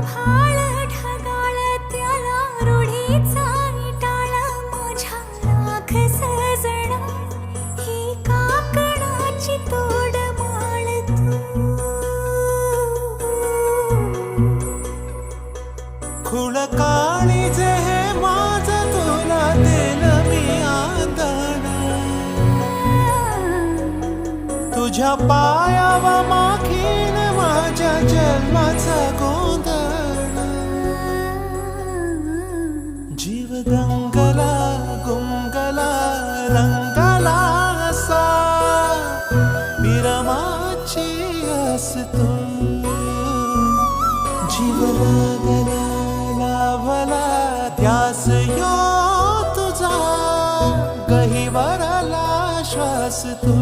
आभाळ ढगाळ त्याला रूढीचा माझ्या लाख सजणा ही काकणाची तोड माळ तू. खुळ काळी जे हे माझ तुला दिल मी आंदण. तुझ्या पायावा माखीन दंगला गुंगला रंगला असा. विरमाची असतो जीव लागला लाभला त्यास यो तुझा. गहिवरला श्वास तू